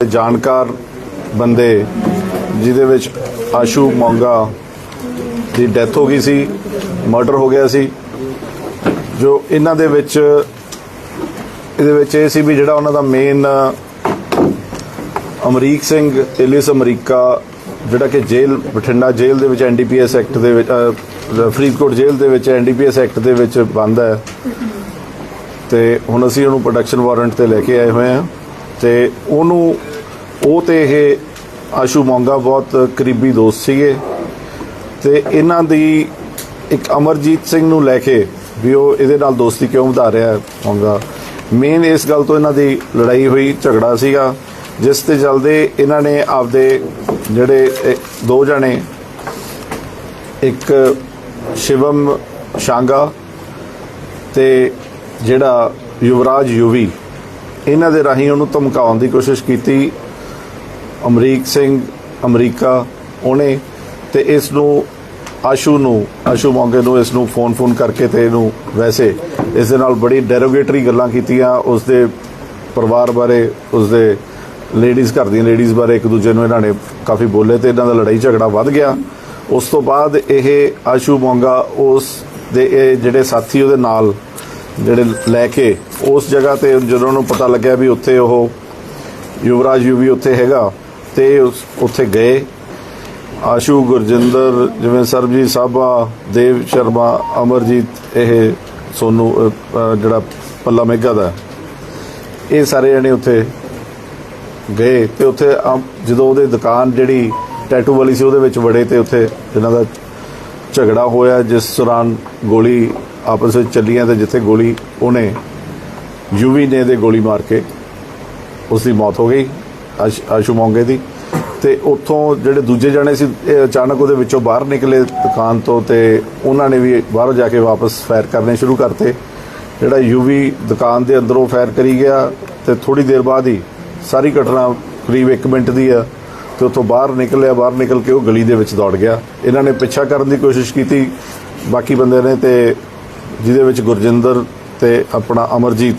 ਜਾਣਕਾਰ ਬੰਦੇ ਜਿਹਦੇ ਵਿੱਚ ਆਸ਼ੂ ਮੋਂਗਾ ਦੀ ਡੈਥ ਹੋ ਗਈ ਸੀ, ਮਰਡਰ ਹੋ ਗਿਆ ਸੀ, ਜੋ ਇਹਨਾਂ ਦੇ ਵਿੱਚ, ਇਹਦੇ ਵਿੱਚ ਇਹ ਸੀ ਵੀ ਜਿਹੜਾ ਉਹਨਾਂ ਦਾ ਮੇਨ ਅਮਰੀਕ ਸਿੰਘ ਇਲਿਸ ਅਮਰੀਕਾ, ਜਿਹੜਾ ਕਿ ਜੇਲ੍ਹ, ਬਠਿੰਡਾ ਜੇਲ੍ਹ ਦੇ ਵਿੱਚ ਐਨਡੀਪੀਐਸ ਐਕਟ ਦੇ ਵਿੱਚ ਫਰੀਦਕੋਟ ਜੇਲ੍ਹ ਦੇ ਵਿੱਚ ਐਨਡੀਪੀਐਸ ਐਕਟ ਦੇ ਵਿੱਚ ਬੰਦ ਹੈ। ਤੇ ਹੁਣ ਅਸੀਂ ਉਹਨੂੰ ਪ੍ਰੋਡਕਸ਼ਨ ਵਾਰੰਟ ਤੇ ਲੈ ਕੇ ਆਏ ਹੋਏ ਹਾਂ। ਤੇ ਉਹਨੂੰ, ਉਹ ਤੇ ਇਹ ਆਸ਼ੂ ਮੋਂਗਾ ਬਹੁਤ ਕਰੀਬੀ ਦੋਸਤ ਸੀਗੇ। ਤੇ ਇਹਨਾਂ ਦੀ ਇੱਕ ਅਮਰਜੀਤ ਸਿੰਘ ਨੂੰ ਲੈ ਕੇ ਵੀ ਉਹ ਇਹਦੇ ਨਾਲ ਦੋਸਤੀ ਕਿਉਂ ਵਧਾ ਰਿਹਾ ਹੈ ਮੇਨ ਇਸ ਗੱਲ ਤੋਂ ਇਹਨਾਂ ਦੀ ਲੜਾਈ ਹੋਈ, ਝਗੜਾ ਸੀਗਾ, ਜਿਸ ਤੇ ਚੱਲਦੇ ਇਹਨਾਂ ਨੇ ਆਪਦੇ ਜਿਹੜੇ ਦੋ ਜਣੇ, ਇੱਕ ਸ਼ਿਵਮ ਸ਼ਾਂਗਾ ਤੇ ਜਿਹੜਾ ਯੁਵਰਾਜ ਯੂਵੀ ਇਹਨਾਂ ਦੇ ਰਾਹੀਂ ਉਹਨੂੰ ਧਮਕਾਉਣ ਦੀ ਕੋਸ਼ਿਸ਼ ਕੀਤੀ। ਅਮਰੀਕ ਸਿੰਘ, ਅਮਰੀਕਾ, ਉਹਨੇ ਤੇ ਇਸ ਨੂੰ ਆਸ਼ੂ ਨੂੰ, ਆਸ਼ੂ ਮੌਂਗੇ ਨੂੰ ਇਸ ਨੂੰ ਫੋਨ ਫੋਨ ਕਰਕੇ ਤੇ ਇਹਨੂੰ ਵੈਸੇ ਇਸ ਦੇ ਨਾਲ ਬੜੀ ਡੈਰੋਗੇਟਰੀ ਗੱਲਾਂ ਕੀਤੀਆਂ। ਉਸ ਦੇ ਪਰਿਵਾਰ ਬਾਰੇ, ਉਸ ਦੇ ਲੇਡੀਜ਼ ਘਰ ਦੀਆਂ ਲੇਡੀਜ਼ ਬਾਰੇ ਇੱਕ ਦੂਜੇ ਨੂੰ ਇਹਨਾਂ ਨੇ ਕਾਫੀ ਬੋਲੇ ਤੇ ਇਹਨਾਂ ਦਾ ਲੜਾਈ ਝਗੜਾ ਵੱਧ ਗਿਆ। ਉਸ ਤੋਂ ਬਾਅਦ ਇਹ ਆਸ਼ੂ ਮੌਂਗਾ, ਉਸ ਦੇ ਇਹ ਜਿਹੜੇ ਸਾਥੀ ਉਹਦੇ ਨਾਲ ਜਿਹੜੇ ਲੈ ਕੇ ਉਸ ਜਗ੍ਹਾ ਤੇ ਜਦੋਂ ਉਹਨੂੰ ਪਤਾ ਲੱਗਿਆ ਵੀ ਉੱਥੇ ਉਹ ਯੁਵਰਾਜ ਯੂ ਉੱਥੇ ਹੈਗਾ ਤੇ ਉਸ- ਉੱਥੇ ਗਏ। ਆਸ਼ੂ, ਗੁਰਜਿੰਦਰ, ਜਿਵੇਂ ਸਰਬਜੀਤ ਸਾਹਿਬਾ ਦੇਵ ਸ਼ਰਮਾ, ਅਮਰਜੀਤ, ਇਹ ਸੋਨੂ ਜਿਹੜਾ ਪੱਲਾ ਮੇਗਾ ਦਾ। ਇਹ ਸਾਰੇ ਜਣੇ ਉੱਥੇ ਗਏ ਤੇ ਉੱਥੇ ਜਦੋਂ ਉਹਦੇ ਦੁਕਾਨ ਜਿਹੜੀ ਟੈਟੂ ਵਾਲੀ ਸੀ ਉਹਦੇ ਵਿੱਚ ਵੜੇ ਤੇ ਉੱਥੇ ਇਹਨਾਂ ਦਾ ਝਗੜਾ ਹੋਇਆ, ਜਿਸ ਦੌਰਾਨ ਗੋਲੀ ਆਪਸ ਵਿੱਚ ਚੱਲੀਆਂ ਤੇ ਜਿੱਥੇ ਗੋਲੀ ਉਹਨੇ ਯੂਵੀ ਨੇ ਦੇ ਗੋਲੀ ਮਾਰ ਕੇ ਉਸ ਦੀ ਮੌਤ ਹੋ ਗਈ, ਆਸ਼- ਆਸ਼ੂ ਮੌਂਗੇ ਦੀ। ਤੇ ਉੱਥੋਂ ਜਿਹੜੇ ਦੂਜੇ ਜਣੇ ਸੀ, ਇਹ ਅਚਾਨਕ ਉਹਦੇ ਵਿੱਚੋਂ ਬਾਹਰ ਨਿਕਲੇ ਦੁਕਾਨ ਤੋਂ ਤੇ ਉਹਨਾਂ ਨੇ ਵੀ ਬਾਹਰੋਂ ਜਾ ਕੇ ਵਾਪਸ ਫਾਇਰ ਕਰਨੇ ਸ਼ੁਰੂ ਕਰਤੇ। ਜਿਹੜਾ ਯੂਵੀ ਦੁਕਾਨ ਦੇ ਅੰਦਰੋਂ ਫਾਇਰ ਕਰੀ ਗਿਆ ਤੇ ਥੋੜੀ ਦੇਰ ਬਾਅਦ ਹੀ ਸਾਰੀ ਘਟਨਾ ਕਰੀਬ 1 ਮਿੰਟ ਦੀ ਆ ਤੇ ਉੱਥੋਂ ਬਾਹਰ ਨਿਕਲਿਆ, ਬਾਹਰ ਨਿਕਲ ਕੇ ਉਹ ਗਲੀ ਦੇ ਵਿੱਚ ਦੌੜ ਗਿਆ। ਇਹਨਾਂ ਨੇ ਪਿੱਛਾ ਕਰਨ ਦੀ ਕੋਸ਼ਿਸ਼ ਕੀਤੀ, ਬਾਕੀ ਬੰਦੇ ਨੇ ਤੇ ਜਿਹਦੇ ਵਿੱਚ ਗੁਰਜਿੰਦਰ ਤੇ ਆਪਣਾ ਅਮਰਜੀਤ,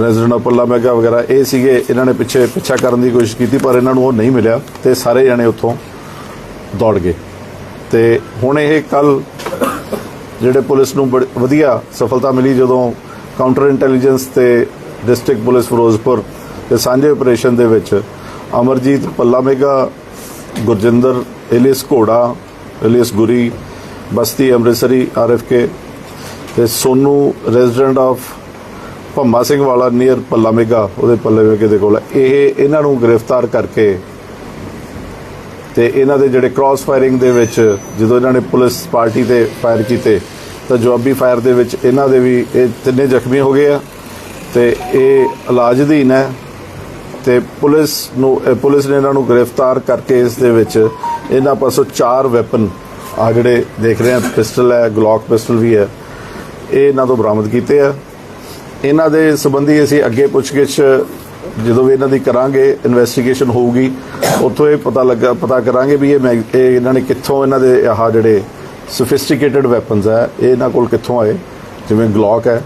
ਰੈਜ਼ੀਡੈਂਟ ਆਫ ਪੱਲਾ ਮੈਗਾ ਵਗੈਰਾ, ਇਹ ਸੀਗੇ, ਇਹਨਾਂ ਨੇ ਪਿੱਛੇ ਪਿੱਛਾ ਕਰਨ ਦੀ ਕੋਸ਼ਿਸ਼ ਕੀਤੀ, ਪਰ ਇਹਨਾਂ ਨੂੰ ਉਹ ਨਹੀਂ ਮਿਲਿਆ ਤੇ ਸਾਰੇ ਜਣੇ ਉੱਥੋਂ ਦੌੜ ਗਏ। ਤੇ ਹੁਣ ਇਹ ਕੱਲ ਜਿਹੜੇ ਪੁਲਿਸ ਨੂੰ ਬੜੀ ਵਧੀਆ ਸਫਲਤਾ ਮਿਲੀ ਜਦੋਂ ਕਾਊਂਟਰ ਇੰਟੈਲੀਜੈਂਸ ਤੇ ਡਿਸਟ੍ਰਿਕਟ ਪੁਲਿਸ ਫਿਰੋਜ਼ਪੁਰ ਦੇ ਸਾਂਝੇ ਆਪਰੇਸ਼ਨ ਦੇ ਵਿੱਚ ਅਮਰਜੀਤ, ਪੱਲਾ ਮੇਗਾ ਗੁਰਜਿੰਦਰ ਇਲੀਸ ਘੋੜਾ ਇਲੀਸ ਗੁਰੀ, ਬਸਤੀ ਅੰਮ੍ਰਿਤਸਰੀ ਆਰਐਫਕੇ ਤੇ Sonu resident of Bhamma Singh Wala near Palla ਮੇਗਾ ਉਹਦੇ ਪੱਲੇ ਮੇਗੇ ਦੇ ਕੋਲ ਇਹ ਇਹਨਾਂ ਨੂੰ ਗ੍ਰਿਫਤਾਰ ਕਰਕੇ ਤੇ ਇਹਨਾਂ ਦੇ ਜਿਹੜੇ ਕ੍ਰਾਸ ਫਾਇਰਿੰਗ ਦੇ ਵਿੱਚ, ਜਦੋਂ ਇਹਨਾਂ ਨੇ ਪੁਲਿਸ ਪਾਰਟੀ ਤੇ ਫਾਇਰ ਕੀਤੇ, ਤਾਂ ਜਵਾਬੀ ਫਾਇਰ ਦੇ ਵਿੱਚ ਇਹਨਾਂ ਦੇ ਵੀ ਇਹ ਤਿੰਨੇ ਜ਼ਖਮੀ ਹੋ ਗਏ ਆ ਤੇ ਇਹ ਇਲਾਜ ਅਧੀਨ ਹੈ ਤੇ ਪੁਲਿਸ ਨੂੰ ਪੁਲਿਸ ਨੇ ਇਹਨਾਂ ਨੂੰ ਗ੍ਰਿਫਤਾਰ ਕਰਕੇ ਇਸ ਦੇ ਵਿੱਚ ਇਹਨਾਂ ਪਾਸੋਂ ਚਾਰ ਵੈਪਨ ਆ ਜਿਹੜੇ ਦੇਖ ਰਹੇ ਆ ਪਿਸਟਲ ਹੈ ਗਲੌਕ ਪਿਸਟਲ ਵੀ ਹੈ। ਇਹ ਇਹਨਾਂ ਤੋਂ ਬਰਾਮਦ ਕੀਤੇ ਆ। ਇਹਨਾਂ ਦੇ ਸੰਬੰਧੀ ਅਸੀਂ ਅੱਗੇ ਪੁੱਛਗਿੱਛ ਜਦੋਂ ਵੀ ਇਹਨਾਂ ਦੀ ਕਰਾਂਗੇ ਇਨਵੈਸਟੀਗੇਸ਼ਨ ਹੋਊਗੀ, ਉੱਥੋਂ ਇਹ ਪਤਾ ਲੱਗਾ, ਪਤਾ ਕਰਾਂਗੇ ਵੀ ਇਹ ਮੈਗ- ਇਹ ਇਹਨਾਂ ਨੇ ਕਿੱਥੋਂ ਇਹਨਾਂ ਦੇ ਆਹ ਜਿਹੜੇ ਸੋਫਿਸਟੀਕੇਟਿਡ ਵੈਪਨਸ ਹੈ ਇਹ ਇਹਨਾਂ ਕੋਲ ਕਿੱਥੋਂ ਆਏ, ਜਿਵੇਂ ਗਲੌਕ ਹੈ।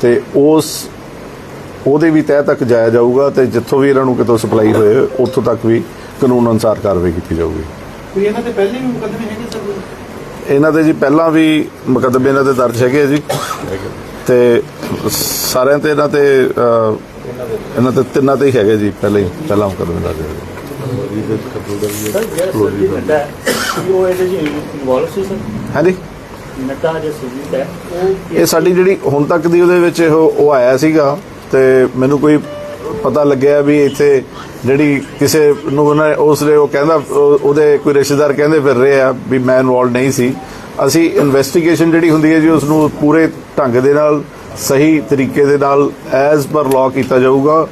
ਤੇ ਉਸ, ਉਹਦੇ ਵੀ ਤਹਿ ਤੱਕ ਜਾਇਆ ਜਾਊਗਾ ਤੇ ਜਿੱਥੋਂ ਵੀ ਇਹਨਾਂ ਨੂੰ ਕਿਤੋਂ ਸਪਲਾਈ ਹੋਏ, ਉੱਥੋਂ ਤੱਕ ਵੀ ਕਾਨੂੰਨ ਅਨੁਸਾਰ ਕਾਰਵਾਈ ਕੀਤੀ ਜਾਊਗੀ। ਕੋਈ ਇਹਨਾਂ ਤੇ ਪਹਿਲੇ ਵੀ ਮੁਕੱਦਮੇ ਹੈਗੇ ਸਰ? ਇਹਨਾਂ ਦੇ ਜੀ ਪਹਿਲਾਂ ਵੀ ਮੁਕੱਦਮੇ ਇਹਨਾਂ ਦੇ ਦਰਜ ਹੈਗੇ ਜੀ। ਤੇ ਸਾਰਿਆਂ ਤੇ ਇਹਨਾਂ ਤੇ ਇਹਨਾਂ ਤੇ ਤਿੰਨਾਂ ਤੇ ਹੀ ਹੈਗੇ ਜੀ, ਪਹਿਲਾਂ ਹੀ, ਪਹਿਲਾਂ ਮੁਕੱਦਮੇ ਦਰਜ ਹੈਗੇ। ਸਰ ਹਾਂਜੀ? ਨੱਡਾ ਜੇ ਸੁਜੀਤ ਹੈ ਇਹ ਸਾਡੀ ਜਿਹੜੀ ਹੁਣ ਤੱਕ ਦੀ ਉਹਦੇ ਵਿੱਚ ਇਹ ਉਹ ਆਇਆ ਸੀਗਾ ਤੇ ਮੈਨੂੰ ਕੋਈ ਪਤਾ ਲੱਗਿਆ ਵੀ ਇੱਥੇ ਜਿਹੜੀ ਕਿਸੇ ਨੂੰ ਉਹਨਾਂ ਉਸ ਉਹ ਕਹਿੰਦਾ ਉਹਦੇ ਕੋਈ ਰਿਸ਼ਤੇਦਾਰ ਕਹਿੰਦੇ ਫਿਰ ਰਹੇ ਆ ਵੀ ਮੈਂ ਇਨਵੋਲਡ ਨਹੀਂ ਸੀ। ਅਸੀਂ ਇਨਵੈਸਟੀਗੇਸ਼ਨ ਜਿਹੜੀ ਹੁੰਦੀ ਹੈ ਜੀ ਉਸ ਨੂੰ ਪੂਰੇ ਢੰਗ ਦੇ ਨਾਲ, ਸਹੀ ਤਰੀਕੇ ਦੇ ਨਾਲ ਐਜ਼ ਪਰ ਲਾਅ ਕੀਤਾ ਜਾਊਗਾ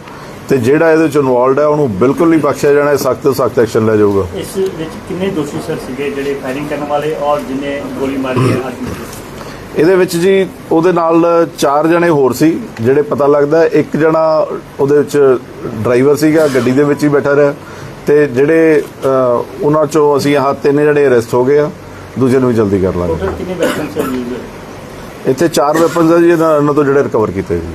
ਤੇ ਜਿਹੜਾ ਇਹਦੇ ਵਿੱਚ ਇਨਵੋਲਡ ਹੈ, ਉਹਨੂੰ ਬਿਲਕੁਲ ਨਹੀਂ ਬਖਸ਼ਿਆ ਜਾਣਾ ਸਖਤ ਸਖਤ ਐਕਸ਼ਨ ਲਿਆ ਜਾਊਗਾ। ਇਸ ਵਿੱਚ ਕਿੰਨੇ ਦੋਸ਼ੀ ਸਰ ਸੀਗੇ ਜਿਹੜੇ ਫਾਇਰਿੰਗ ਕਰਨ ਵਾਲੇ ਔਰ ਜਿਨੇ ਗੋਲੀ ਮਾਰੀ ਹੈ ਆਦਮੀ ਇਹਦੇ ਵਿੱਚ ਜੀ ਉਹਦੇ ਨਾਲ ਚਾਰ ਜਣੇ ਹੋਰ ਸੀ ਜਿਹੜੇ ਪਤਾ ਲੱਗਦਾ ਇੱਕ ਜਣਾ ਉਹਦੇ ਵਿੱਚ ਡਰਾਈਵਰ ਸੀਗਾ ਗੱਡੀ ਦੇ ਵਿੱਚ ਹੀ ਬੈਠਾ ਰਿਹਾ। ਤੇ ਜਿਹੜੇ ਉਹਨਾਂ ਚੋਂ ਅਸੀਂ ਆਹ ਤਿੰਨ ਜਣੇ ਅਰੈਸਟ ਹੋ ਗਏ ਆ ਦੂਜੇ ਨੂੰ ਵੀ ਜਲਦੀ ਕਰ ਲਾਂਗੇ। ਇੱਥੇ ਚਾਰ ਵੈਪਨਸ ਆ ਜੀ ਇਹਨਾਂ ਤੋਂ ਜਿਹੜੇ ਰਿਕਵਰ ਕੀਤੇ ਜੀ